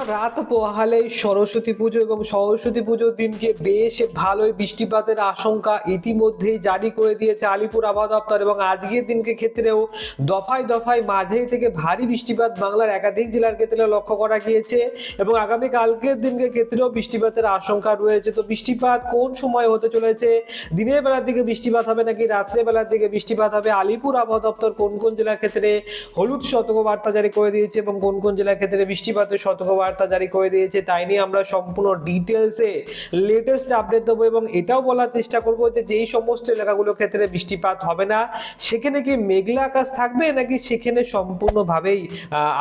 বন্ধুরা রাত পোহালেই সরস্বতী পুজো এবং সরস্বতী পুজোর দিনকে বেশ ভালোই বৃষ্টিপাতের আশঙ্কা ইতিমধ্যেই জারি করে দিয়েছে আলিপুর আবহাওয়া দপ্তর এবং আজকের দিনকে ক্ষেত্রেও দফায় দফায় মাঝারি থেকে ভারী বৃষ্টিপাত বাংলার একাধিক জেলার ক্ষেত্রে লক্ষ্য করা গিয়েছে এবং আগামী কালকের দিনকে ক্ষেত্রেও বৃষ্টিপাতের আশঙ্কা রয়েছে। তো বৃষ্টিপাত কোন সময় হতে চলেছে? দিনের বেলার দিকে বৃষ্টিপাত হবে নাকি রাত্রে বেলার দিকে বৃষ্টিপাত হবে? আলিপুর আবহাওয়া দপ্তর কোন কোন জেলার ক্ষেত্রে হলুদ সতর্কবার্তা জারি করে দিয়েছে এবং কোন কোন জেলার ক্ষেত্রে বৃষ্টিপাতের সতর্কবার্তা জারি করে দিয়েছে। তাই নিয়ে আমরা সম্পূর্ণ ডিটেলসে লেটেস্ট আপডেট দেবো এবং এটাও বলার চেষ্টা করব যে যেই সমস্ত এলাকাগুলোর ক্ষেত্রে বৃষ্টিপাত হবে না, সেখানে কি মেঘলা আকাশ থাকবে নাকি সেখানে সম্পূর্ণভাবেই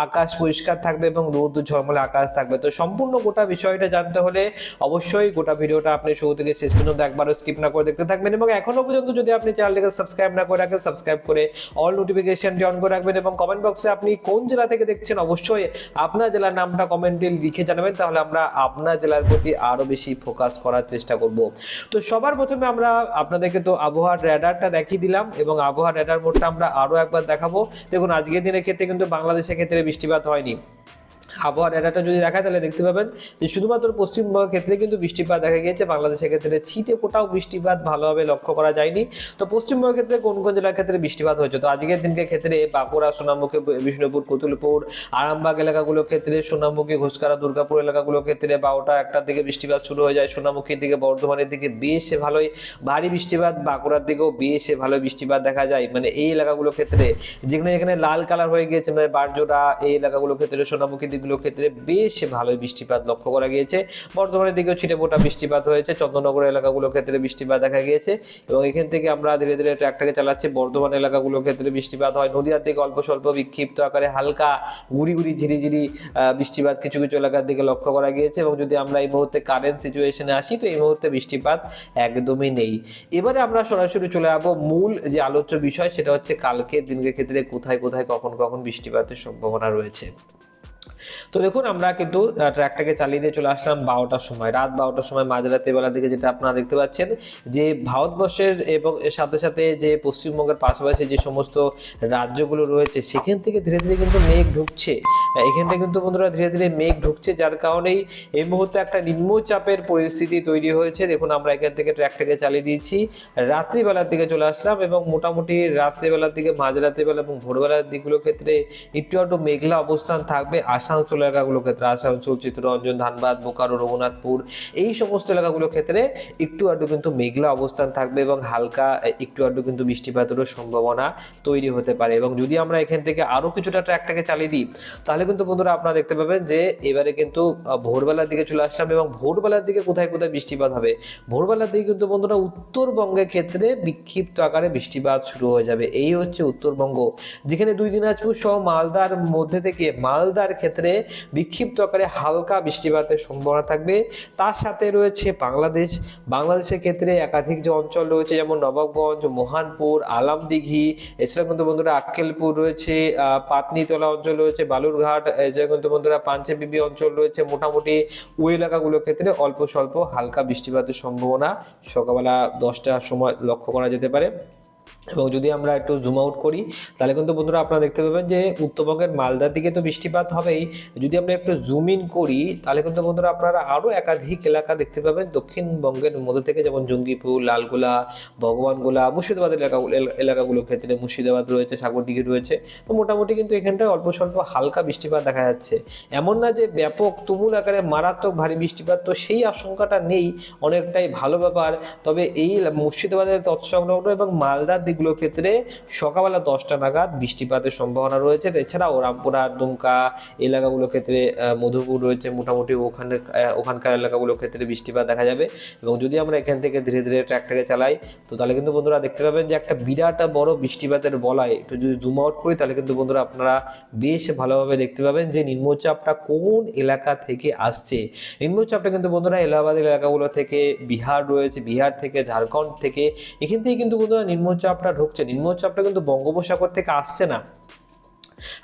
আকাশ পরিষ্কার থাকবে এবং রোদ ঝলমলে আকাশ থাকবে? তো সম্পূর্ণ গোটা বিষয়টা জানতে হলে অবশ্যই গোটা ভিডিওটা আপনি শুরু থেকে শেষ পর্যন্ত একবারও স্কিপ না করে দেখতে থাকবেন এবং এখনও পর্যন্ত যদি আপনি চ্যানেলটিকে সাবস্ক্রাইব না করে রাখেন সাবস্ক্রাইব করে অল নোটিফিকেশনটি অন করে রাখবেন এবং কমেন্ট বক্সে আপনি কোন জেলা থেকে দেখছেন, অবশ্যই আপনার জেলার নামটা কমেন্টে লিখে জানাবেন, তাহলে আমরা আপনার জেলার প্রতি আরও বেশি ফোকাস করার চেষ্টা করব। তো সবার প্রথমে আমরা আপনাদেরকে তো আবহাওয়ার র্যাডারটা দেখিয়ে দিলাম এবং আবহাওয়ার র্যাডার মোডটা আমরা আরও একবার দেখাবো। দেখুন, আজকের দিনের ক্ষেত্রে কিন্তু বাংলাদেশের ক্ষেত্রে বৃষ্টিপাত হয়নি। আবহাওয়ার ডেটাটা যদি দেখা তাহলে দেখতে পাবেন যে শুধুমাত্র পশ্চিমবঙ্গের ক্ষেত্রে কিন্তু বৃষ্টিপাত দেখা গিয়েছে। বাংলাদেশের ক্ষেত্রে ছিটে ফোটাও বৃষ্টিপাত ভালোভাবে লক্ষ্য করা যায়নি। তো পশ্চিমবঙ্গের ক্ষেত্রে কোন কোন জেলার ক্ষেত্রে বৃষ্টিপাত হয়েছে? তো আজকের দিনকে ক্ষেত্রে বাঁকুড়া, সোনামুখী, বিষ্ণুপুর, কুতুলপুর, আরামবাগ এলাকাগুলোর ক্ষেত্রে সোনামুখী, ঘোষকারা, দুর্গাপুর এলাকাগুলোর ক্ষেত্রে বারোটা একটার দিকে বৃষ্টিপাত শুরু হয়ে যায়। সোনামুখীর দিকে, বর্ধমানের দিকে বেশ ভালোই ভারী বৃষ্টিপাত। বাঁকুড়ার দিকেও বেশ ভালো বৃষ্টিপাত দেখা যায়। মানে এই এলাকাগুলোর ক্ষেত্রে যেখানে যেখানে লাল কালার হয়ে গিয়েছে মানে বারজোড়া এই এলাকাগুলোর ক্ষেত্রে সোনামুখী দিকগুলোর ক্ষেত্রে বেশ ভালোই বৃষ্টিপাত লক্ষ্য করা গিয়েছে। বর্ধমানের দিকেও ছিটে ফোটা বৃষ্টিপাত হয়েছে। চন্দ্রনগর এলাকাগুলোর ক্ষেত্রে বৃষ্টিপাত দেখা গিয়েছে এবং এখান থেকে আমরা ধীরে ধীরে ট্র্যাকটাকে চালাচ্ছি। বর্ধমান এলাকাগুলোর ক্ষেত্রে বৃষ্টিপাত হয়। নদীয়ার দিকে অল্প স্বল্প বিক্ষিপ্ত আকারে হালকা গুড়ি গুড়ি ঝিরিঝিরি বৃষ্টিপাত কিছু কিছু এলাকার দিকে লক্ষ্য করা গিয়েছে এবং যদি আমরা এই মুহূর্তে কারেন্ট সিচুয়েশনে আসি, তো এই মুহূর্তে বৃষ্টিপাত একদমই নেই। এবারে আমরা সরাসরি চলে যাব মূল যে আলোচ্য বিষয়, সেটা হচ্ছে কালকে দিনের ক্ষেত্রে কোথায় কোথায় কখন কখন বৃষ্টিপাতের সম্ভাবনা রয়েছে। তো দেখুন, আমরা কিন্তু ট্র্যাকটাকে চালিয়ে দিয়ে চলে আসলাম বারোটার সময়। রাত বারোটার সময় মাঝরাতের বেলার দিকে যেটা আপনারা দেখতে পাচ্ছেন, যে ভারতবর্ষের এবং এর সাথে সাথে যে পশ্চিমবঙ্গের পাশাপাশি যে সমস্ত রাজ্যগুলো রয়েছে, সেখান থেকে ধীরে ধীরে কিন্তু মেঘ ঢুকছে। এখানটা কিন্তু বন্ধুরা ধীরে ধীরে মেঘ ঢুকছে, যার কারণেই এই মুহূর্তে একটা নিম্নচাপের পরিস্থিতি তৈরি হয়েছে। দেখুন, আমরা এখান থেকে ট্র্যাকটাকে চালিয়ে দিয়েছি। রাত্রিবেলার দিকে চলে আসলাম এবং মোটামুটি রাত্রিবেলার দিকে, মাঝরাতের বেলা এবং ভোরবেলার দিকগুলোর ক্ষেত্রে একটু একটু মেঘলা অবস্থান থাকবে। আসানসোল এলাকাগুলোর ক্ষেত্রে আসানসোল চিত্তরঞ্জন, ধানবাদ, বোকারো, রঘুনাথপুর, এই সমস্ত এলাকাগুলোর ক্ষেত্রে একটু আধটু কিন্তু মেঘলা অবস্থান থাকবে এবং হালকা একটু আধটু কিন্তু বৃষ্টিপাতেরও সম্ভাবনা তৈরি হতে পারে। এবং যদি আমরা এখান থেকে আরও কিছুটা ট্র্যাকটাকে চালিয়ে দিই, তাহলে কিন্তু বন্ধুরা আপনারা দেখতে পাবেন যে এবারে কিন্তু ভোরবেলার দিকে চলে আসলাম এবং ভোরবেলার দিকে কোথায় কোথায় বৃষ্টিপাত হবে? ভোরবেলার দিকে কিন্তু বন্ধুরা উত্তরবঙ্গের ক্ষেত্রে বিক্ষিপ্ত আকারে বৃষ্টিপাত শুরু হয়ে যাবে। এই হচ্ছে উত্তরবঙ্গ, যেখানে দুই দিন দিনাজপুর সহ মালদার মধ্যে থেকে মালদার ক্ষেত্রে বিক্ষিপ্ত আকারে হালকা বৃষ্টিপাতের সম্ভাবনা থাকবে। তার সাথে রয়েছে বাংলাদেশ। বাংলাদেশের ক্ষেত্রে একাধিক যে অঞ্চল রয়েছে, যেমন নবাবগঞ্জ, মোহানপুর, আলামদিঘি এছাড়া কিন্তু বন্ধুরা আক্কেলপুর রয়েছে পাতনিতলা অঞ্চল রয়েছে, বালুরঘাট এছাড়া কিন্তু বন্ধুরা পাঞ্চেবিবি অঞ্চল রয়েছে। মোটামুটি ওই এলাকাগুলোর ক্ষেত্রে অল্প স্বল্প হালকা বৃষ্টিপাতের সম্ভাবনা সকালবেলা দশটার সময় লক্ষ্য করা যেতে পারে। এবং যদি আমরা একটু জুম আউট করি, তাহলে কিন্তু বন্ধুরা আপনারা দেখতে পাবেন যে উত্তরবঙ্গের মালদার দিকে তো বৃষ্টিপাত হবেই। যদি আমরা একটু জুম ইন করি, তাহলে কিন্তু বন্ধুরা আপনারা আরও একাধিক এলাকা দেখতে পাবেন। দক্ষিণবঙ্গের মধ্যে থেকে যেমন জঙ্গিপুর, লালগোলা, ভগবানগোলা, মুর্শিদাবাদ এলাকাগুলো এলাকাগুলোর ক্ষেত্রে মুর্শিদাবাদ রয়েছে, সাগরদিঘি রয়েছে। তো মোটামুটি কিন্তু এখানটায় অল্প স্বল্প হালকা বৃষ্টিপাত দেখা যাচ্ছে। এমন না যে ব্যাপক তুমুল আকারে মারাত্মক ভারী বৃষ্টিপাত, তো সেই আশঙ্কাটা নেই। অনেকটাই ভালো ব্যাপার। তবে এই মুর্শিদাবাদের তৎসংলগ্ন এবং মালদার দিকগুলোর ক্ষেত্রে সকালবেলা দশটা নাগাদ বৃষ্টিপাতের সম্ভাবনা রয়েছে। এছাড়াও রামপুরা, দুমকা এলাকাগুলোর ক্ষেত্রে মধুপুর রয়েছে মোটামুটি ওখানে ওখানকার এলাকাগুলোর ক্ষেত্রে বৃষ্টিপাত দেখা যাবে। এবং যদি আমরা এখান থেকে ধীরে ধীরে ট্র্যাকটাকে চালাই, তো তাহলে কিন্তু বন্ধুরা দেখতে পাবেন যে একটা বিরাট বড় বৃষ্টিপাতের বলায়। একটু যদি জুম আউট করি, তাহলে কিন্তু বন্ধুরা আপনারা বেশ ভালোভাবে দেখতে পাবেন যে নিম্নচাপটা কোন এলাকা থেকে আসছে। নিম্নচাপটা কিন্তু বন্ধুরা এলাহাবাদের এলাকাগুলো থেকে, বিহার রয়েছে, বিহার থেকে, ঝাড়খণ্ড থেকে, এখান থেকে কিন্তু বন্ধুরা নিম্নচাপটা ঢুকছে নিম্নচাপটা কিন্তু বঙ্গোপসাগর থেকে আসছে না।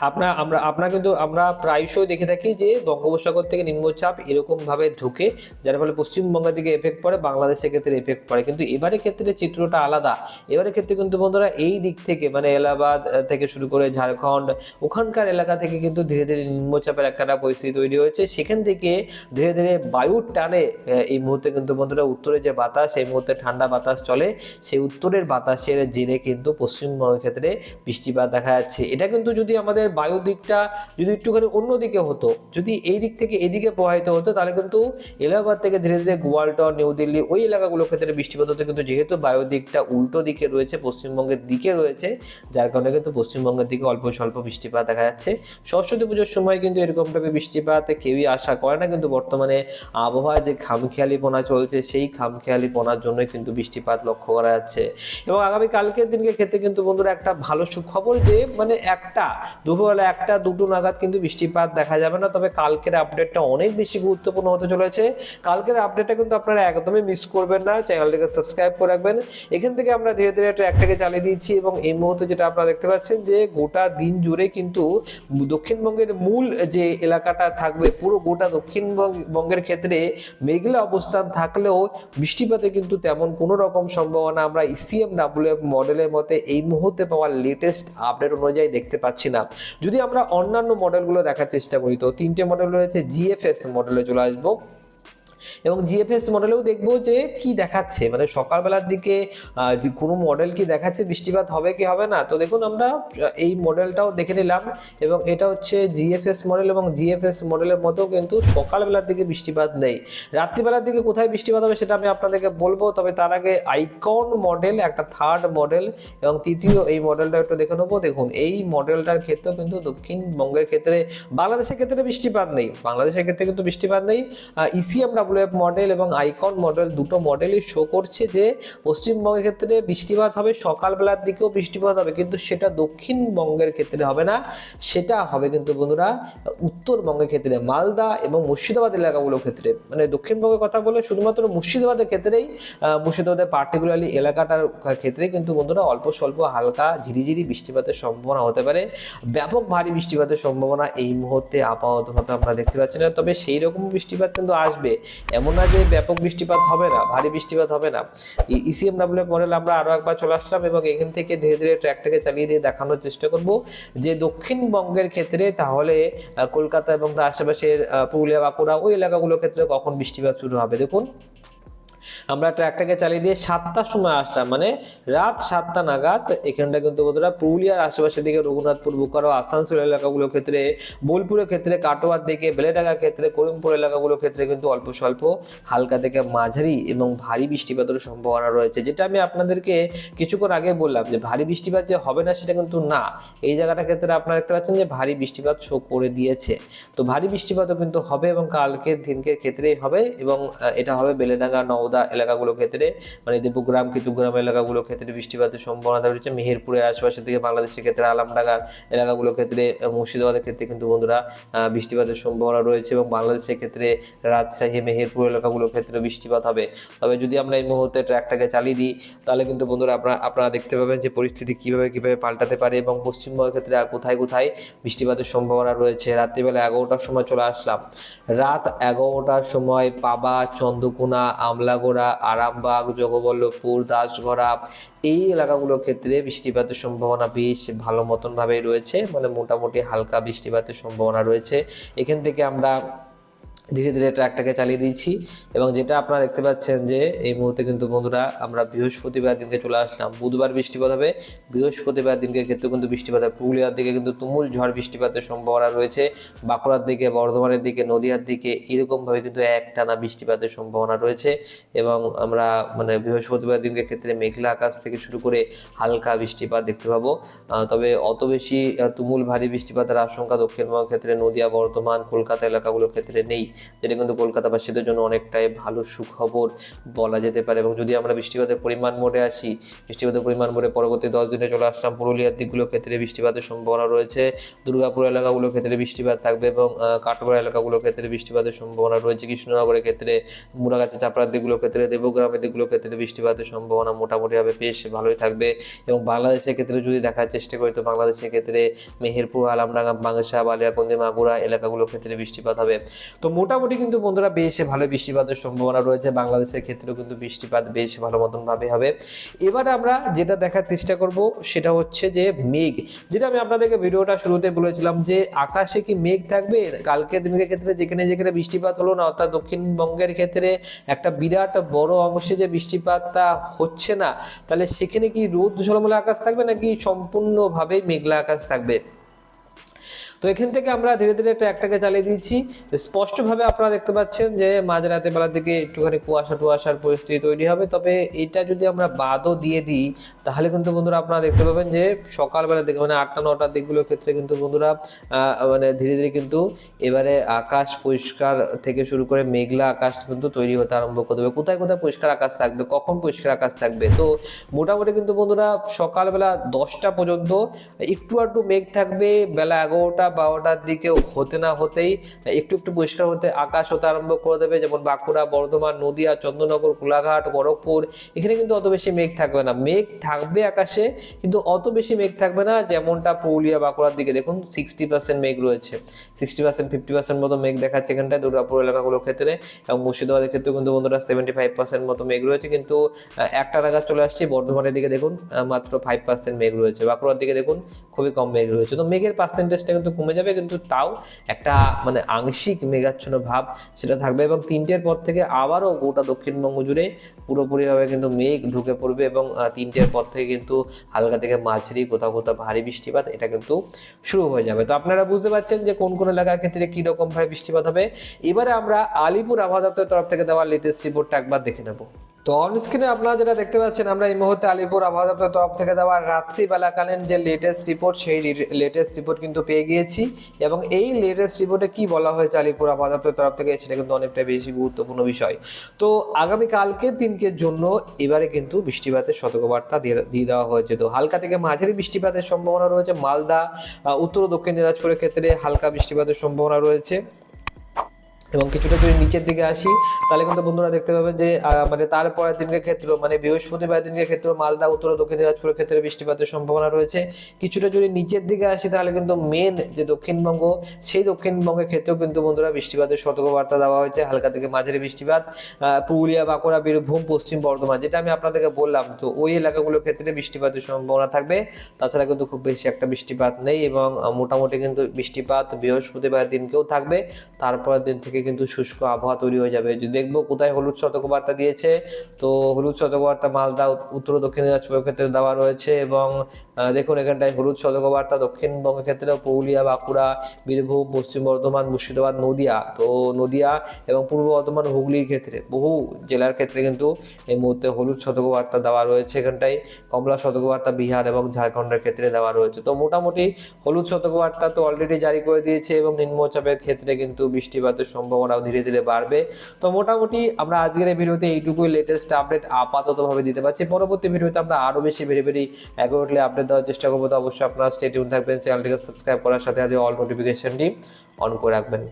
আপনার, আমরা, আপনার কিন্তু আমরা প্রায়শই দেখে থাকি যে বঙ্গোপসাগর থেকে নিম্নচাপ এরকমভাবে ঢুকে, যার ফলে পশ্চিমবঙ্গের দিকে এফেক্ট পড়ে, বাংলাদেশের ক্ষেত্রে এফেক্ট পড়ে। কিন্তু এবারের ক্ষেত্রে চিত্রটা আলাদা। এবারের ক্ষেত্রে কিন্তু বন্ধুরা এই দিক থেকে মানে এলাহাবাদ থেকে শুরু করে ঝাড়খণ্ড, ওখানকার এলাকা থেকে কিন্তু ধীরে ধীরে নিম্নচাপের একটা পরিস্থিতি তৈরি হয়েছে। সেখান থেকে ধীরে ধীরে বায়ুর টানে এই মুহূর্তে কিন্তু বন্ধুরা উত্তরে যে বাতাস, এই মুহূর্তে ঠান্ডা বাতাস চলে, সেই উত্তরের বাতাসের জেরে কিন্তু পশ্চিমবঙ্গের ক্ষেত্রে বৃষ্টিপাত দেখা যাচ্ছে। এটা কিন্তু যদি আমাদের বায়ু দিকটা যদি একটুখানি অন্যদিকে হতো, যদি এই দিক থেকে এদিকে প্রবাহিত হতো, তাহলে কিন্তু এলাহাবাদ থেকে ধীরে ধীরে গোয়ালটর নিউ দিল্লি ওই এলাকাগুলোর ক্ষেত্রে বৃষ্টিপাত হতো। কিন্তু যেহেতু বায়ু দিকটা উল্টো দিকে রয়েছে, পশ্চিমবঙ্গের দিকে রয়েছে, যার কারণে কিন্তু পশ্চিমবঙ্গের দিকে অল্প স্বল্প বৃষ্টিপাত দেখা যাচ্ছে। সরস্বতী পুজোর সময় কিন্তু এরকম টাইপের বৃষ্টিপাত কেউই আশা করে না। কিন্তু বর্তমানে আবহাওয়ার যে খামখেয়ালিপনা চলছে, সেই খামখেয়ালিপনার জন্যই কিন্তু বৃষ্টিপাত লক্ষ্য করা যাচ্ছে। এবং আগামী কালকের দিনকে ক্ষেত্রে কিন্তু বন্ধুরা একটা ভালো সুখবর যে মানে একটা দুপুরবেলা একটা, দুটো নাগাদ কিন্তু বৃষ্টিপাত দেখা যাবে না, তবে কালকের আপডেটটা অনেক বেশি গুরুত্বপূর্ণ হতে চলেছে। কালকের আপডেটটা কিন্তু আপনারা একদমই মিস করবেন না চ্যানেলটিকে সাবস্ক্রাইব করে রাখবেন। এখান থেকে আমরা ধীরে ধীরে ট্র্যাকটাকে চালিয়ে দিচ্ছি এবং এই মুহূর্তে যেটা আপনারা দেখতে পাচ্ছেন যে গোটা দিন জুড়ে কিন্তু দক্ষিণবঙ্গের মূল যে এলাকাটা থাকবে, পুরো গোটা দক্ষিণবঙ্গের ক্ষেত্রে মেঘলা অবস্থান থাকলেও বৃষ্টিপাতে কিন্তু তেমন কোনো রকম সম্ভাবনা আমরা ইসিএম ডাব্লিউএফ মডেলের মতে এই মুহূর্তে পাওয়া লেটেস্ট আপডেট অনুযায়ী দেখতে পাচ্ছি না। যদি আমরা অন্যান্য মডেলগুলো দেখার চেষ্টা করি, তো তিনটে মডেল রয়েছে জিএফএস মডেলে চলে আসব। এবং জিএফএস মডেলেও দেখব যে কি দেখাচ্ছে। মানে সকালবেলার দিকে কোনো মডেল কি দেখাচ্ছে, বৃষ্টিপাত হবে কি হবে না? তো দেখুন, আমরা এই মডেলটাও দেখে নিলাম এবং এটা হচ্ছে জিএফএস মডেল এবং জিএফএস মডেলের মতো কিন্তু সকালবেলার দিকে বৃষ্টিপাত নেই। রাত্রিবেলার দিকে কোথায় বৃষ্টিপাত হবে সেটা আমি আপনাদেরকে বলব, তবে তার আগে আইকন মডেল একটা থার্ড মডেল এবং তৃতীয় এই মডেলটা একটু দেখে নেব। দেখুন, এই মডেলটার ক্ষেত্রেও কিন্তু দক্ষিণবঙ্গের ক্ষেত্রে, বাংলাদেশের ক্ষেত্রে বৃষ্টিপাত নেই। বাংলাদেশের ক্ষেত্রে কিন্তু বৃষ্টিপাত নেই। ইসিএম ডাব্লিউএফ মডেল এবং আইকন মডেল দুটো মডেলই শো করছে যে পশ্চিমবঙ্গের ক্ষেত্রে বৃষ্টিপাত হবে, সকালবেলার দিকেও বৃষ্টিপাত হবে, কিন্তু সেটা দক্ষিণবঙ্গের ক্ষেত্রে হবে না, সেটা হবে কিন্তু বন্ধুরা উত্তরবঙ্গের ক্ষেত্রে, মালদা এবং মুর্শিদাবাদ এলাকাগুলোর ক্ষেত্রে। মানে দক্ষিণবঙ্গের কথা বলে শুধুমাত্র মুর্শিদাবাদের ক্ষেত্রেই মুর্শিদাবাদের পার্টিকুলারলি এলাকাটার ক্ষেত্রে কিন্তু বন্ধুরা অল্প স্বল্প হালকা ঝিরিঝিরি বৃষ্টিপাতের সম্ভাবনা হতে পারে। ব্যাপক ভারী বৃষ্টিপাতের সম্ভাবনা এই মুহূর্তে আপাততভাবে আমরা দেখতে পাচ্ছি না, তবে সেই রকম বৃষ্টিপাত কিন্তু আসবে। এমন না যে ব্যাপক বৃষ্টিপাত হবে না, ভারী বৃষ্টিপাত হবে না। এই E ইসিএম ডাব্লিউ মডেল আমরা আরও একবার চলে আসলাম এবং এখান থেকে ধীরে ধীরে ট্র্যাকটাকে চালিয়ে দিয়ে দেখানোর চেষ্টা করব যে দক্ষিণবঙ্গের ক্ষেত্রে তাহলে কলকাতা এবং তার আশেপাশের পুরুলিয়া, বাঁকুড়া ওই এলাকাগুলোর ক্ষেত্রে কখন বৃষ্টিপাত শুরু হবে, দেখুন। আমরা ট্র্যাকটাকে চালিয়ে দিয়ে সাতটার সময় আসলাম। মানে রাত সাতটা নাগাদ, এখানটা কিন্তু বন্ধুরা পুরুলিয়ার আশেপাশের দিকে রঘুনাথপুর, বুকারো, আসানসোল এলাকাগুলোর ক্ষেত্রে, বোলপুরের ক্ষেত্রে, কাটোয়ার দিকে, বেলেডাঙ্গার ক্ষেত্রে, করিমপুর এলাকাগুলোর ক্ষেত্রে কিন্তু অল্প স্বল্প, হালকা থেকে মাঝারি এবং ভারী বৃষ্টিপাতের সম্ভাবনা রয়েছে। যেটা আমি আপনাদেরকে কিছুক্ষণ আগে বললাম যে ভারী বৃষ্টিপাত যে হবে না সেটা কিন্তু না। এই জায়গাটার ক্ষেত্রে আপনারা দেখতে পাচ্ছেন যে ভারী বৃষ্টিপাত শো করে দিয়েছে। তো ভারী বৃষ্টিপাতও কিন্তু হবে এবং কালকের দিনকে ক্ষেত্রেই হবে এবং এটা হবে বেলেডাঙ্গা, নওদা এলাকাগুলোর ক্ষেত্রে মানে দেবগ্রাম কিতুগ্রাম এলাকাগুলোর ক্ষেত্রে বৃষ্টিপাতের সম্ভাবনা রয়েছে। মেহেরপুরের আশেপাশের দিকে বাংলাদেশের ক্ষেত্রে, আলামডাঙ্গার এলাকাগুলোর ক্ষেত্রে মুর্শিদাবাদের ক্ষেত্রে কিন্তু বন্ধুরা বৃষ্টিপাতের সম্ভাবনা রয়েছে এবং বাংলাদেশের ক্ষেত্রে রাজশাহী, মেহেরপুর এলাকাগুলোর ক্ষেত্রে বৃষ্টিপাত হবে। তবে যদি আমরা এই মুহূর্তে ট্র্যাকটাকে চালিয়ে দিই, তাহলে কিন্তু বন্ধুরা আপনারা আপনারা দেখতে পাবেন যে পরিস্থিতি কীভাবে কীভাবে পাল্টাতে পারে এবং পশ্চিমবঙ্গের ক্ষেত্রে আর কোথায় কোথায় বৃষ্টিপাতের সম্ভাবনা রয়েছে। রাত্রিবেলা এগারোটার সময় চলে আসলাম। রাত এগারোটার সময় পাবা, চন্দ্রকোনা আমলাগোড়া আরামবাগ, জগবল্লভপুর দাসঘরা এই এলাকাগুলোর ক্ষেত্রে বৃষ্টিপাতের সম্ভাবনা বেশ ভালো মতনভাবেই রয়েছে। মানে মোটামুটি হালকা বৃষ্টিপাতের সম্ভাবনা রয়েছে। এখান থেকে আমরা ধীরে ধীরে ট্র্যাকটাকে চালিয়ে দিচ্ছি এবং যেটা আপনারা দেখতে পাচ্ছেন যে এই মুহূর্তে কিন্তু বন্ধুরা আমরা বৃহস্পতিবার দিনকে চলে আসলাম। বুধবার বৃষ্টিপাত হবে। বৃহস্পতিবার দিনকে ক্ষেত্রে কিন্তু বৃষ্টিপাত হবে। পুরুলিয়ার দিকে কিন্তু তুমুল ঝড় বৃষ্টিপাতের সম্ভাবনা রয়েছে। বাঁকুড়ার দিকে, বর্ধমানের দিকে, নদিয়ার দিকে এরকমভাবে কিন্তু একটানা বৃষ্টিপাতের সম্ভাবনা রয়েছে এবং আমরা মানে বৃহস্পতিবার দিনকে ক্ষেত্রে মেঘলা আকাশ থেকে শুরু করে হালকা বৃষ্টিপাত দেখতে পাবো। তবে অত বেশি তুমুল ভারী বৃষ্টিপাতের আশঙ্কা দক্ষিণবঙ্গের ক্ষেত্রে নদিয়া, বর্ধমান, কলকাতা এলাকাগুলোর ক্ষেত্রে নেই। যেটা কিন্তু কলকাতাবাসীদের জন্য অনেকটাই ভালো সুখবর বলা যেতে পারে। এবং যদি আমরা বৃষ্টিপাতের পরিমাণ মোড়ে আসি, বৃষ্টিপাতের পরিমাণ মোড়ে পরবর্তী দশ দিনে চলে আসলাম পুরুলিয়ার দিকগুলোর ক্ষেত্রে বৃষ্টিপাতের সম্ভাবনা রয়েছে। দুর্গাপুর এলাকাগুলোর ক্ষেত্রে বৃষ্টিপাত থাকবে এবং কাটোয়া এলাকাগুলোর ক্ষেত্রে বৃষ্টিপাতের সম্ভাবনা রয়েছে। কৃষ্ণনগরের ক্ষেত্রে মুরাগাছা চাপড়ার দিকগুলোর ক্ষেত্রে, দেবগ্রামের দিকগুলোর ক্ষেত্রে বৃষ্টিপাতের সম্ভাবনা মোটামুটিভাবে বেশ ভালোই থাকবে। এবং বাংলাদেশের ক্ষেত্রে যদি দেখার চেষ্টা করি, তো বাংলাদেশের ক্ষেত্রে মেহেরপুর, আলামডাঙ্গা বাংশা বালিয়াকন্দি, মাগুরা এলাকাগুলোর ক্ষেত্রে বৃষ্টিপাত হবে। তো মোটামুটি কিন্তু বন্ধুরা বেশ ভালো বৃষ্টিপাতের সম্ভাবনা রয়েছে। বাংলাদেশের ক্ষেত্রেও কিন্তু বৃষ্টিপাত বেশ ভালো মতন ভাবে হবে। এবারে আমরা যেটা দেখার চেষ্টা করব সেটা হচ্ছে যে মেঘ। যেটা আমি আপনাদেরকে ভিডিওটা শুরুতে বলেছিলাম যে আকাশে কি মেঘ থাকবে? কালকে দিনের ক্ষেত্রে যেখানে যেখানে বৃষ্টিপাত হলো না, অর্থাৎ দক্ষিণবঙ্গের ক্ষেত্রে একটা বিরাট বড় অংশে যে বৃষ্টিপাতটা হচ্ছে না, তাহলে সেখানে কি রোদ ঝলমলে আকাশ থাকবে নাকি সম্পূর্ণভাবে মেঘলা আকাশ থাকবে? তো এখান থেকে আমরা ধীরে ধীরে একটা একটাকে চালিয়ে দিচ্ছি স্পষ্টভাবে আপনারা দেখতে পাচ্ছেন যে মাঝরাতে বেলার দিকে একটুখানি কুয়াশা টুয়াশার পরিস্থিতি তৈরি হবে। তবে এটা যদি আমরা বাদও দিয়ে দিই, তাহলে কিন্তু বন্ধুরা আপনারা দেখতে পাবেন যে সকালবেলার দিকে মানে আটটা, নটার দিকগুলোর ক্ষেত্রে কিন্তু বন্ধুরা মানে ধীরে ধীরে কিন্তু এবারে আকাশ পরিষ্কার থেকে শুরু করে মেঘলা আকাশ কিন্তু তৈরি হতে আরম্ভ করে দেবে। কোথায় কোথায় পরিষ্কার আকাশ থাকবে? কখন পরিষ্কার আকাশ থাকবে? তো মোটামুটি কিন্তু বন্ধুরা সকালবেলা দশটা পর্যন্ত একটু একটু মেঘ থাকবে, বেলা এগারোটা বারোটার দিকে হতে না হতেই একটু একটু পরিষ্কার হতে আকাশ হতে আরম্ভ করে দেবে, যেমন বাঁকুড়া, বর্ধমান, নদিয়া, চন্দ্রনগর, কোলাঘাট খড়গপুর এখানে কিন্তু অত বেশি মেঘ থাকবে না। মেঘ থাকবে আকাশে, কিন্তু অত বেশি মেঘ থাকবে না যেমনটা পুরুলিয়া, বাঁকুড়ার দিকে। দেখুন সিক্সটি পার্সেন্ট মেঘ রয়েছে। সিক্সটি পার্সেন্ট ফিফটি পার্সেন্ট মতো মেঘ দেখাচ্ছে এখানটায় দুর্গাপুর এলাকাগুলোর ক্ষেত্রে এবং মুর্শিদাবাদের ক্ষেত্রে কিন্তু বন্ধুরা সেভেন্টি ফাইভ পার্সেন্ট মতো মেঘ রয়েছে। কিন্তু একটা নাগাদ চলে আসছি বর্ধমানের দিকে। দেখুন মাত্র ফাইভ পার্সেন্ট মেঘ রয়েছে। বাঁকুড়ার দিকে দেখুন খুবই কম মেঘ রয়েছে। তো মেঘের পার্সেন্টেজটা কিন্তু কমে যাবে, কিন্তু তাও একটা মানে আংশিক মেঘাচ্ছন্ন ভাব সেটা থাকবে এবং তিনটের পর থেকে আবারও গোটা দক্ষিণবঙ্গ জুড়ে পুরোপুরিভাবে কিন্তু মেঘ ঢুকে পড়বে এবং তিনটের পর থেকে কিন্তু হালকা থেকে মাঝারি কোথাও কোথাও ভারী বৃষ্টিপাত এটা কিন্তু শুরু হয়ে যাবে। তো আপনারা বুঝতে পারছেন যে কোন কোন এলাকার ক্ষেত্রে কি রকম বৃষ্টিপাত হবে। এবারে আমরা আলিপুর আবহাওয়া দপ্তরের তরফ থেকে দেওয়া লেটেস্ট রিপোর্টটা একবার দেখে নেব। তো অন স্ক্রিনে আপনারা যেটা দেখতে পাচ্ছেন, আমরা এই মুহূর্তে আলিপুর আবহাওয়া দপ্তরের তরফ থেকে দেওয়া রাত্রিবেলাকালীন যে লেটেস্ট রিপোর্ট সেই লেটেস্ট রিপোর্ট কিন্তু পেয়ে গিয়েছি। এবং এই লেটেস্ট রিপোর্টে কি বলা হয়েছে আলিপুর আবহাওয়া দপ্তরের তরফ থেকে, সেটা কিন্তু অনেকটা বেশি গুরুত্বপূর্ণ বিষয়। তো আগামী কালকের দিনকের জন্য এবারে কিন্তু বৃষ্টিপাতের সতর্কবার্তা দিয়ে দেওয়া হয়েছে। তো হালকা থেকে মাঝারি বৃষ্টিপাতের সম্ভাবনা রয়েছে। মালদা উত্তর ও দক্ষিণ দিনাজপুরের ক্ষেত্রে হালকা বৃষ্টিপাতের সম্ভাবনা রয়েছে। এবং কিছুটা যদি নিচের দিকে আসি, তাহলে কিন্তু বন্ধুরা দেখতে পাবেন যে মানে তারপরের দিনের ক্ষেত্রে মানে বৃহস্পতিবার দিনের ক্ষেত্রে, মালদা, উত্তর ও দক্ষিণ দিনাজপুরের ক্ষেত্রে বৃষ্টিপাতের সম্ভাবনা রয়েছে। কিছুটা যদি নিচের দিকে আসি, তাহলে কিন্তু মেন যে দক্ষিণবঙ্গ, সেই দক্ষিণবঙ্গের ক্ষেত্রেও কিন্তু বন্ধুরা বৃষ্টিপাতের সতর্কবার্তা দেওয়া হয়েছে, হালকা থেকে মাঝারি বৃষ্টিপাত পুরুলিয়া, বাঁকুড়া, বীরভূম, পশ্চিম বর্ধমান, যেটা আমি আপনাদেরকে বললাম। তো ওই এলাকাগুলোর ক্ষেত্রে বৃষ্টিপাতের সম্ভাবনা থাকবে। তাছাড়া কিন্তু খুব বেশি একটা বৃষ্টিপাত নেই এবং মোটামুটি কিন্তু বৃষ্টিপাত বৃহস্পতিবার দিনকেও থাকবে। তারপরের দিন থেকে কিন্তু শুষ্ক আবহাওয়া তৈরি হয়ে যাবে। যদি দেখব কোথায় হলুদ সতর্কবার্তা দিয়েছে, তো হলুদ সতর্কবার্তা মালদা, উত্তর দক্ষিণ দিনাজপুরের ক্ষেত্রে দেওয়া রয়েছে এবং দেখুন, এখানটায় হলুদ সতর্কবার্তা দক্ষিণবঙ্গের ক্ষেত্রে পুরুলিয়া, বাঁকুড়া, বীরভূম, পশ্চিম বর্ধমান, মুর্শিদাবাদ, নদিয়া। তো নদিয়া এবং পূর্ব বর্ধমান, হুগলির ক্ষেত্রে, বহু জেলার ক্ষেত্রে কিন্তু এই মুহূর্তে হলুদ সতর্কবার্তা দেওয়া রয়েছে এখানটায়। কমলা সতর্কবার্তা বিহার এবং ঝাড়খণ্ডের ক্ষেত্রে দেওয়া রয়েছে। তো মোটামুটি হলুদ সতর্কবার্তা তো অলরেডি জারি করে দিয়েছে এবং নিম্নচাপের ক্ষেত্রে কিন্তু বৃষ্টিপাতের সম্ভাবনাও ধীরে ধীরে বাড়বে। তো মোটামুটি আমরা আজকের এই ভিডিওতে এইটুকুই লেটেস্ট আপডেট আপাততভাবে দিতে পারছি। পরবর্তী ভিডিওতে আমরা আরও বেশি ভেরি ভেরি অ্যাকুরেটলি আপডেট দেওয়ার চেষ্টা করব, তো অবশ্যই আপনারা স্টেটিউন থাকবেন চ্যানেলটিকে সাবস্ক্রাইব করার সাথে সাথে অল নোটিফিকেশনটি অন করে রাখবেন।